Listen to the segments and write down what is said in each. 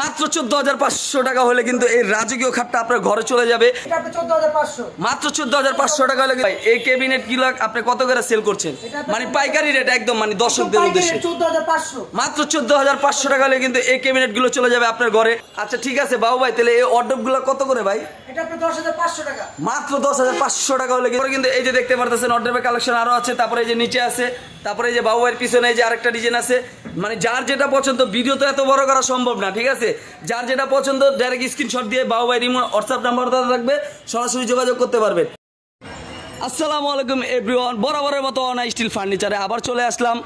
মাত্র চোদ্দ হাজার পাঁচশো টাকা। হলে কিন্তু এই রাজকীয় খাটটা আপনার ঘরে চলে যাবে। মাত্র চোদ্দ হাজার পাঁচশো টাকা হলে এই ক্যাবিনেটগুলো আপনি কত করে সেল করছেন? মানে পাইকারি রেট একদম মানে দর্শকদের উদ্দেশ্যে। মাত্র চোদ্দ হাজার পাঁচশো টাকা হলে কিন্তু এই ক্যাবিনেটগুলো চলে যাবে আপনার ঘরে। আচ্ছা ঠিক আছে বাবু ভাই তাহলে এই অর্ডারগুলো কত করে ভাই? মাত্র দশ হাজার পাঁচশো কিন্তু- এই যে দেখতে কালেকশন আরও আছে, তারপরে এই যে নিচে তারপরে এই যে পিছনে এই যে আরেকটা ডিজাইন আছে। মানে যার যেটা পছন্দ ভিডিও তো এত বড় করা সম্ভব না, ঠিক আছে? যার যেটা পছন্দ ডাইরেক্ট দিয়ে হোয়াটসঅ্যাপ সরাসরি যোগাযোগ করতে পারবেন আসসালামু আলাইকুম এভরিওয়ান বরাবরের মতো অন স্টিল ফার্নিচারে আবার চলে আসলাম।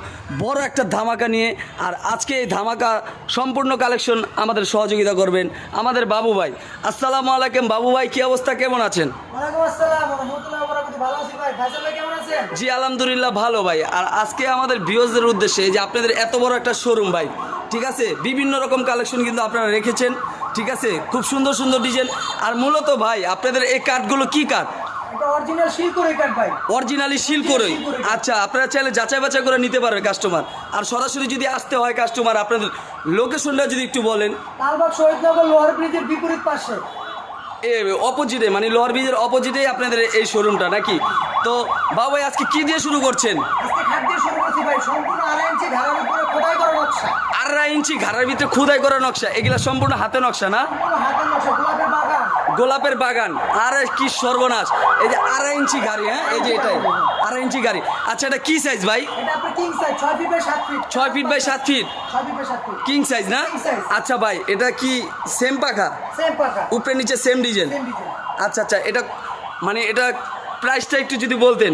বড় একটা ধামাকা নিয়ে আর আজকে এই ধামাকা সম্পূর্ণ কালেকশন আমাদের সহযোগিতা করবেন আমাদের বাবু ভাই। আসসালামু আলাইকুম বাবু ভাই কি অবস্থা? কেমন আছেন? জি আলহামদুলিল্লাহ ভালো ভাই। আর আজকে আমাদের ভিউজদের উদ্দেশ্যে যে আপনাদের এত বড় একটা শোরুম ভাই ঠিক আছে? বিভিন্ন রকম কালেকশন কিন্তু আপনারা রেখেছেন ঠিক আছে? খুব সুন্দর সুন্দর ডিজাইন আর মূলত ভাই আপনাদের এই কাঠগুলো কি কাঠ অরিজিনাল শিল করে আচ্ছা আপনারা চাইলে যাচাই বাছাই করে নিতে পারবে কাস্টমার আর সরাসরি যদি আসতে হয় কাস্টমার আপনাদের লোকেশনটা যদি একটু বলেন। লালবাগ শহীদনগর লোহার ব্রিজের বিপরীত পাশে। এ অপোজিটে মানে লোহার ব্রিজের অপোজিটেই আপনাদের এই শোরুমটা নাকি? তো বাবু ভাই আজকে কি দিয়ে শুরু করছেন? আড়াই ইঞ্চি ঘাড়ের ভিতরে খুদাই করা নকশা এগুলা সম্পূর্ণ হাতে নকশা না? গোলাপের বাগান আর কি সর্বনাশ। এই যে আড়াই ইঞ্চি গাড়ি হ্যাঁ? এই যে এটাই আড়াই ইঞ্চি গাড়ি। আচ্ছা এটা কি সাইজ ভাই? ছয় ফিট বাই সাত ফিট কিং সাইজ না? আচ্ছা ভাই এটা কি সেম পাখা? উপরে নিচে সেম ডিজেল সেম ডিজাইন আচ্ছা আচ্ছা এটা মানে এটা প্রাইসটা একটু যদি বলতেন।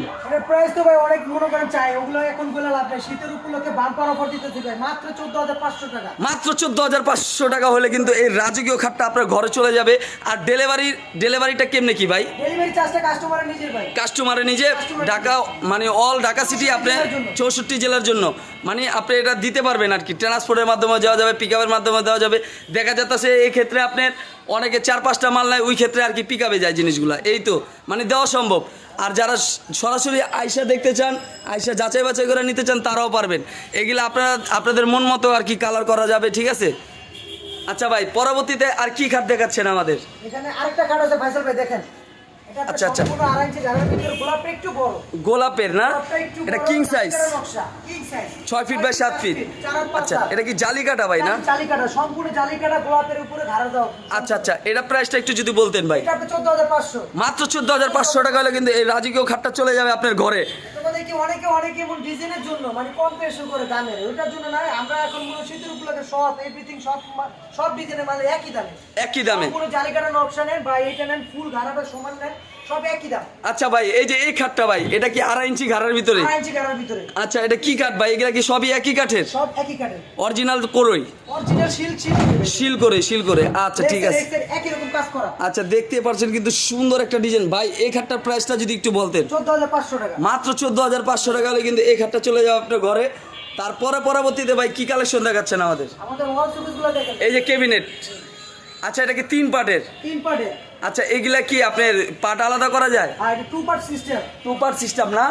প্রাইস তো ভাই অনেক মনে করেন চাই ওগুলো এখন বলে লাভ নেই। শীতের উপলক্ষে বাম্পার অফার দিতেছি ভাই মাত্র চোদ্দ হাজার পাঁচশো টাকা। মাত্র চোদ্দ হাজার পাঁচশো টাকা হলে কিন্তু এই রাজকীয় খাটটা আপনার ঘরে চলে যাবে। আর ডেলিভারি ডেলিভারিটা কেমনে কি ভাই? ডেলিভারি চার্জটা কাস্টমারের নিজের ভাই। কাস্টমারে নিজে ঢাকা মানে অল ঢাকা সিটি আপনি জেলার জন্য। চৌষট্টি জেলার জন্য। মানে আপনি এটা দিতে পারবেন আর কি ট্রান্সপোর্টের মাধ্যমে দেওয়া যাবে পিক মাধ্যমে দেওয়া যাবে। দেখা যাচ্ছে এই ক্ষেত্রে আপনার অনেকে চার পাঁচটা মাল নেয় ওই ক্ষেত্রে আর কি পিক যায় জিনিসগুলো। এই তো মানে দেওয়া সম্ভব। আর যারা সরাসরি আয়সা দেখতে চান আয়সা যাচাই বাছাই করে নিতে চান, তারাও পারবেন। এগুলো আপনারা, আপনাদের মন মতো আর কি কালার করা যাবে, ঠিক আছে? আচ্ছা ভাই, পরবর্তীতে আর কি খাট দেখাচ্ছেন আমাদের? এখানে আরেকটা খাট আছে ভাই, দেখেন। আচ্ছা, আচ্ছা। গোলাপের না? এটা কিং সাইজ ছয় ফিট বাই সাত ফিট আচ্ছা এটা কি জালিকাটা ভাই না? সম্পূর্ণ জালিকাটা গোলাপের উপরে ঘাড়ে দাও আচ্ছা আচ্ছা এটা প্রাইসটা একটু যদি বলতেন ভাই। মাত্র চোদ্দ হাজার পাঁচশো টাকা হলে কিন্তু এই রাজকীয় খাটটা চলে যাবে আপনার ঘরে। কি অনেকে অনেকে এমন ডিজাইনের জন্য মানে কম্পিটিশন করে দামের ওইটার জন্য না আমরা এখন মনে শীতের উপলক্ষে সব এভরিথিং সব সব ডিজাইনের মানে একই দামে। একই দামে। কোনো জালিকাটা নকশা নেন বা এইটা নেন ফুল গাড়াটা সমান নেন সব একই দাম। আচ্ছা ভাই এই যে এই খাটটা ভাই এটা কি আড়াই ইঞ্চি ঘাড়ের ভিতরে? আড়াই ইঞ্চি ঘাড়ার ভিতরে। আচ্ছা এটা কি কাঠ ভাই? এগুলা কি সবই একই কাঠের সব একই কাঠের অরিজিনাল করই অরিজিনাল শিল করে শিল করে আচ্ছা ঠিক আছে। একই রকম কাজ করা। আচ্ছা দেখতে পাচ্ছেন কিন্তু সুন্দর একটা ডিজাইন ভাই এই খাটটার প্রাইসটা যদি একটু বলতেন। টাকা। মাত্র চোদ্দ হাজার পাঁচশো টাকা হলে কিন্তু এই খাটটা চলে যাবে আপনার ঘরে। তারপরে পরবর্তীতে ভাই কি কালেকশন দেখাচ্ছেন আমাদের? আমাদের এই যে ক্যাবিনেট আচ্ছা এটা কি তিন পার্টের তিন পার্টে আচ্ছা এগুলা কি আপনার পার্ট আলাদা করা যায়? আর two part system two part system না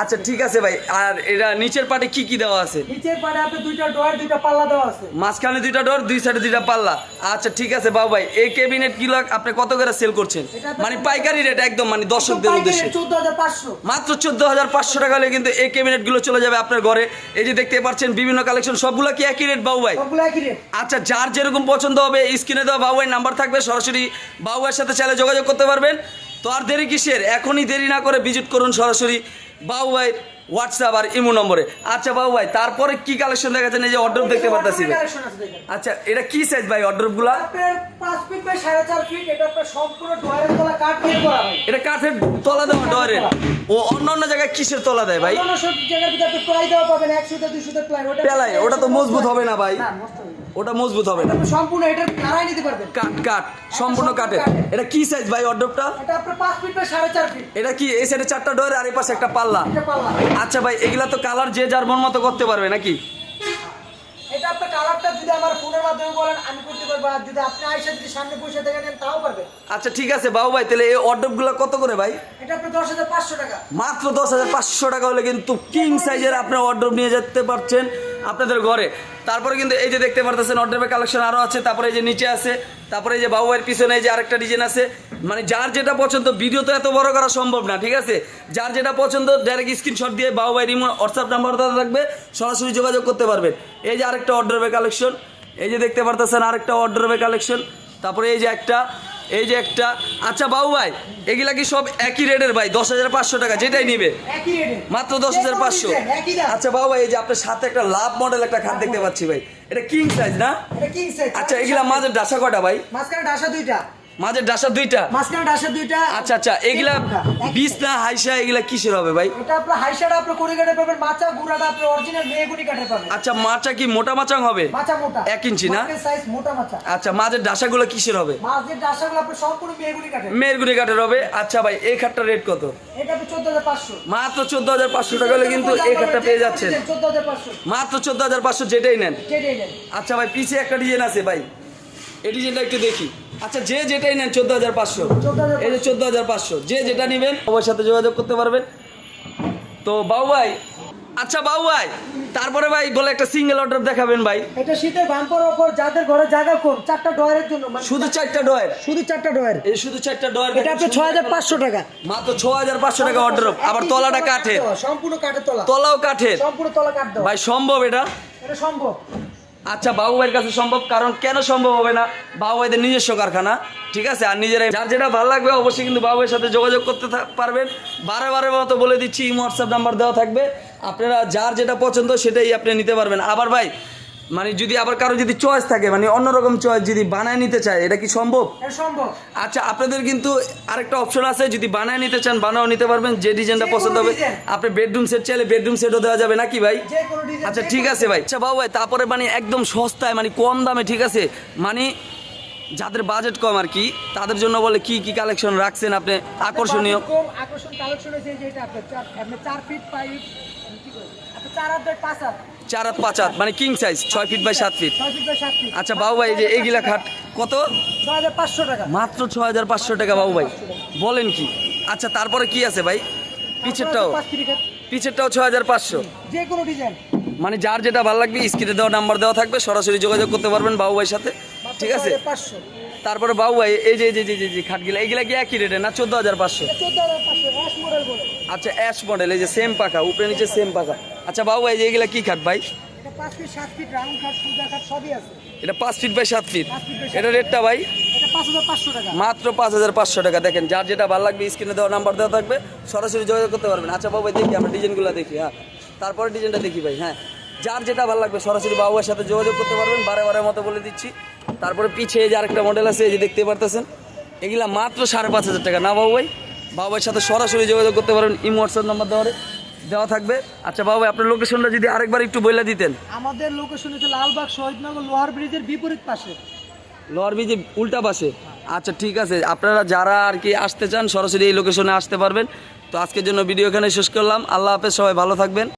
আচ্ছা ঠিক আছে ভাই। আর এটা নিচের পার্টে কি কি দেওয়া আছে? নিচের পার্টে আপনি দুইটা ডয়ার দুইটা পাল্লা দেওয়া আছে। মাঝখানে দুইটা ডোর দুই সাইডে দুইটা পাল্লা। আচ্ছা ঠিক আছে বাবু ভাই। এই ক্যাবিনেটগুলো আপনি কত করে সেল করছেন? মানে পাইকারি রেট একদম মানে দর্শকদের উদ্দেশ্যে। মাত্র চোদ্দ হাজার পাঁচশো টাকা হলে কিন্তু এই ক্যাবিনেটগুলো চলে যাবে আপনার ঘরে। এই যে দেখতে পাচ্ছেন বিভিন্ন কালেকশন সবগুলো কি একই রেট বাবু ভাই? আচ্ছা যার যেরকম পছন্দ হবে স্ক্রিনে দেওয়া বাবুয়ের নাম্বার থাকবে। সরাসরি বাবুয়ের সাথে চাইলে যোগাযোগ করতে পারবেন। তো আর দেরি কিসের? এখনই দেরি না করে ভিজিট করুন সরাসরি বাবু ভাইয়ের হোয়াটসঅ্যাপ আর ইমো নম্বরে। আচ্ছা বাবু ভাই তারপরে কি কালেকশন দেখাচ্ছেন? এই যে অর্ডার দেখতে পারতেছি। আচ্ছা এটা কি সাইজ ভাই চার ফিট এটা কাঠের তলা দেওয়া ডরের ও অন্য অন্য জায়গায় কিসের তলা দেয় ভাই? পেলাই, ওটা তো মজবুত হবে না ভাই। ওটা মজবুত হবে না। সম্পূর্ণ এটা নাড়াই নিতে পারবেন। কাঠ কাঠ সম্পূর্ণ কাঠের এটা কি সাইজ ভাই অর্ডারটা এটা আপনার পাঁচ ফিট বাই সাড়ে চার ফিট এটা কি এই সাইডে চারটা ডোর আর এই পাশে একটা পাল্লা? আচ্ছা ভাই এগুলা তো কালার যে যার মন মতো করতে পারবে নাকি? এটা আপনার কালারটা যদি আমার ফোনের মাধ্যমে বলেন আমি করতে পারব। আর যদি আপনি আইসা যদি সামনে বসে দেখে নেন তাও পারবেন আচ্ছা ঠিক আছে বাবু ভাই তাহলে এই অর্ডারগুলো কত করে ভাই? এটা হাজার পাঁচশো টাকা। মাত্র দশ হাজার পাঁচশো টাকা হলে কিন্তু কিং সাইজের আপনার অর্ডার নিয়ে যেতে পারছেন। আপনাদের ঘরে। তারপরে কিন্তু এই যে দেখতে পারতেছেন অর্ডারের কালেকশন আরও আছে, তারপরে এই যে নিচে আছে, তারপরে এই যে বাবুয়ের পিছনে এই যে আরেকটা ডিজাইন আছে। মানে যার যেটা পছন্দ ভিডিও তো এত বড় করা সম্ভব না, ঠিক আছে? যার যেটা পছন্দ ডাইরেক্ট স্ক্রিনশট দিয়ে বাবু ভাই রিমো হোয়াটসঅ্যাপ নাম্বার দেওয়া থাকবে, সরাসরি যোগাযোগ করতে পারবেন। এই যে আরেকটা অর্ডারের কালেকশন এই যে দেখতে পারতেছেন আরেকটা অর্ডারের কালেকশন তারপরে এই যে একটা এই যে একটা আচ্ছা বাবু ভাই এগুলা কি সব একই রেটের ভাই? দশ হাজার পাঁচশো টাকা যেটাই নিবে। মাত্র দশ হাজার পাঁচশো। আচ্ছা বাবু ভাই এই যে আপনার সাথে একটা লাভ মডেল একটা খাট দেখতে পাচ্ছি ভাই। এটা কিং সাইজ না? আচ্ছা এগুলা মাঝে ডাসা কটা ভাই? মাঝখানে ডাসা দুইটা। মাঝের ডাসা দুইটা? মাঝখানে ডাসা দুইটা আচ্ছা আচ্ছা এগুলা বিষ না হাইসা এগুলা কিসের হবে ভাই? এটা আপনার হাইসাটা আপনি করে কাটে পাবেন মাচা গুড়াটা আপনি অরিজিনাল মেগুনি কাটে পাবেন। আচ্ছা মাচা কি মোটা মাচাং হবে? মাচা মোটা। এক ইঞ্চি না? সাইজ মোটা মাচা। আচ্ছা মাঝের ডাসাগুলো কিসের হবে? মাছের ডাসাগুলো আপনি সম্পূর্ণ মেগুনি কাটে মেয়েরগুড়ি কাঠের হবে। আচ্ছা ভাই এই খাটটা রেট কত? এটা আপনি চোদ্দ হাজার পাঁচশো। মাত্র চোদ্দ হাজার পাঁচশো টাকা হলে কিন্তু এই খাটটা পেয়ে যাচ্ছেন। চোদ্দ হাজার পাঁচশো। মাত্র চোদ্দ হাজার পাঁচশো যেটাই নেন। যেটাই নেন। আচ্ছা ভাই পিছে একটা ডিজাইন আছে ভাই। এই ডিজাইনটা একটু দেখি। আচ্ছা যে যেটাই নেন চোদ্দ হাজার পাঁচশো। 14,500 এই যে চোদ্দ হাজার পাঁচশো যে যেটা নেবেন সবার সাথে যোগাযোগ করতে পারবেন। তো বাবু ভাই আচ্ছা বাবু ভাই তারপরে ভাই বলে একটা সিঙ্গেল অর্ডার দেখাবেন ভাই। এটা শীতের বাম্পার অফার যাদের ঘরে জায়গা কম চারটা ডয়ারের জন্য মানে শুধু চারটা ডয়ের শুধু চারটা ডয়ার এই শুধু চারটা ডয়ের এটা আপনি হাজার পাঁচশো টাকা। মাত্র ছ হাজার পাঁচশো টাকা অর্ডার আবার তলাটা কাঠের। সম্পূর্ণ কাঠের তলা। তলাও কাঠের। সম্পূর্ণ তলা কাঠ দেওয়া। ভাই সম্ভব এটা? এটা সম্ভব। আচ্ছা বাবু ভাইয়ের কাছে সম্ভব, কারণ কেন সম্ভব হবে না? বাবু ভাইদের নিজস্ব কারখানা, ঠিক আছে? আর নিজেরাই, যার যেটা ভালো লাগবে, অবশ্যই কিন্তু বাবু সাথে যোগাযোগ করতে পারবেন। বারে বারে মতো বলে দিচ্ছি হোয়াটসঅ্যাপ নাম্বার দেওয়া থাকবে। আপনারা যার যেটা পছন্দ, সেটাই আপনি নিতে পারবেন। আবার ভাই মানে যদি আবার কারও যদি চয়েস থাকে মানে অন্যরকম চয়েস যদি বানায় নিতে চায় এটা কি সম্ভব? সম্ভব। আচ্ছা আপনাদের কিন্তু আরেকটা অপশন আছে যদি বানায় নিতে চান বানাও নিতে পারবেন যে ডিজাইনটা পছন্দ হবে। আপনি বেডরুম সেট চাইলে বেডরুম সেটও দেওয়া যাবে নাকি ভাই? আচ্ছা ঠিক আছে ভাই। আচ্ছা বাবু ভাই তারপরে মানে একদম সস্তায় মানে কম দামে ঠিক আছে? মানে যাদের বাজেট কম আর কি তাদের জন্য বলে কি কি কালেকশন রাখছেন আপনি? আকর্ষণীয়। কম আকর্ষণ কালেকশন হয়েছে যে এটা আপনার চার আপনি চার ফিট পাইপ কি করে আপনি চার হাত বাই পাঁচ হাত। চার হাত পাঁচ হাত মানে কিং সাইজ ছয় ফিট বাই সাত ফিট আচ্ছা বাবু ভাই যে এইগুলা খাট কত? মাত্র ছ হাজার পাঁচশো টাকা বাবু ভাই। বলেন কি? আচ্ছা তারপরে কি আছে ভাই? পিছেরটাও। পিছেরটাও ছ হাজার পাঁচশো। যে কোনো ডিজাইন মানে যার যেটা ভালো লাগবে স্ক্রিনে দেওয়া নাম্বার দেওয়া থাকবে সরাসরি যোগাযোগ করতে পারবেন বাবু ভাইয়ের সাথে। ঠিক আছে? তারপরে বাবু ভাই এই যে এই যে যে- যে খাটগুলা এইগুলা কি একই রেটে না চোদ্দ হাজার পাঁচশো? আচ্ছা অ্যাশ মডেল এই যে সেম পাকা উপরে নিচে সেম পাকা আচ্ছা বাবু ভাই এই যে এগুলা কি খাট ভাই? এটা পাঁচ ফিট বাই সাত ফিট। এটা রেটটা ভাই? মাত্র পাঁচ হাজার পাঁচশো টাকা। দেখেন যার যেটা ভালো লাগবে স্ক্রিনে দেওয়া নাম্বার দেওয়া থাকবে সরাসরি যোগাযোগ করতে পারবেন। আচ্ছা বাবু ভাই দেখি আমরা ডিজাইনগুলো দেখি হ্যাঁ। তারপরে ডিজাইনটা দেখি ভাই হ্যাঁ। যার যেটা ভালো লাগবে সরাসরি বাবুয়ের সাথে যোগাযোগ করতে পারবেন বারে বারে মতো বলে দিচ্ছি। তারপরে পিছিয়ে যে আরেকটা মডেল আছে এই যে দেখতে পারতেছেন এগুলা মাত্র সাড়ে পাঁচ হাজার টাকা। না বাবু ভাই? বাবু ভাইয়ের সাথে সরাসরি যোগাযোগ করতে পারবেন ইমো হোয়াটসঅ্যাপ নাম্বার দেওয়া দেওয়া থাকবে। আচ্ছা বাবু আপনার লোকেশনটা যদি আরেকবার একটু বলে দিতেন। আমাদের লোকেশন হচ্ছে লালবাগ শহীদনগর লোহার ব্রিজের বিপরীত পাশে। লোহার ব্রিজের উল্টা পাশে? আচ্ছা ঠিক আছে। আপনারা যারা আর কি আসতে চান সরাসরি এই লোকেশনে আসতে পারবেন। তো আজকের জন্য ভিডিও এখানে শেষ করলাম। আল্লাহ হাফেজ সবাই ভালো থাকবেন।